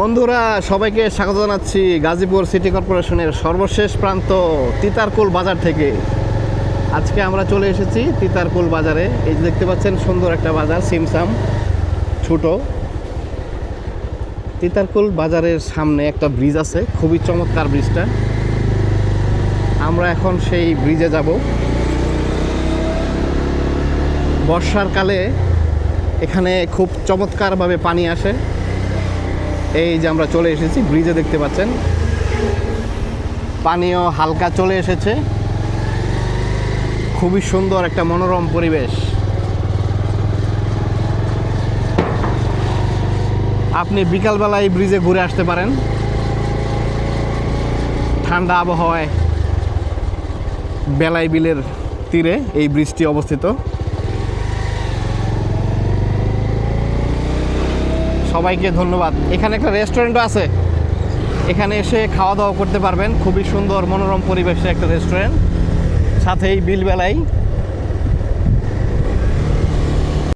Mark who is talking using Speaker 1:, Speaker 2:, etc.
Speaker 1: বন্ধুরা, সবাইকে স্বাগত জানাচ্ছি গাজীপুর সিটি কর্পোরেশনের সর্বশেষ প্রান্ত তিতারকুল বাজার থেকে। আজকে আমরা চলে এসেছি তিতারকুল বাজারে। এই যে দেখতে পাচ্ছেন, সুন্দর একটা বাজার, সিমসাম, ছোট। তিতারকুল বাজারের সামনে একটা ব্রিজ আছে, খুবই চমৎকার ব্রিজটা। আমরা এখন সেই ব্রিজে যাব। বর্ষার কালে এখানে খুব চমৎকারভাবে পানি আসে। এই যে আমরা চলে এসেছি ব্রিজে দেখতে পাচ্ছেন। পানিও হালকা চলে এসেছে। খুবই সুন্দর একটা মনোরম পরিবেশ। আপনি বিকালবেলা এই ব্রিজে ঘুরে আসতে পারেন। ঠান্ডা আবহাওয়ায় বেলাই বিলের তীরে এই ব্রিজটি অবস্থিত। সবাইকে ধন্যবাদ। এখানে একটা রেস্টুরেন্টও আছে। এখানে এসে খাওয়া দাওয়া করতে পারবেন। খুবই সুন্দর, মনোরম পরিবেশে একটা রেস্টুরেন্ট সাথেই বিল বেলায়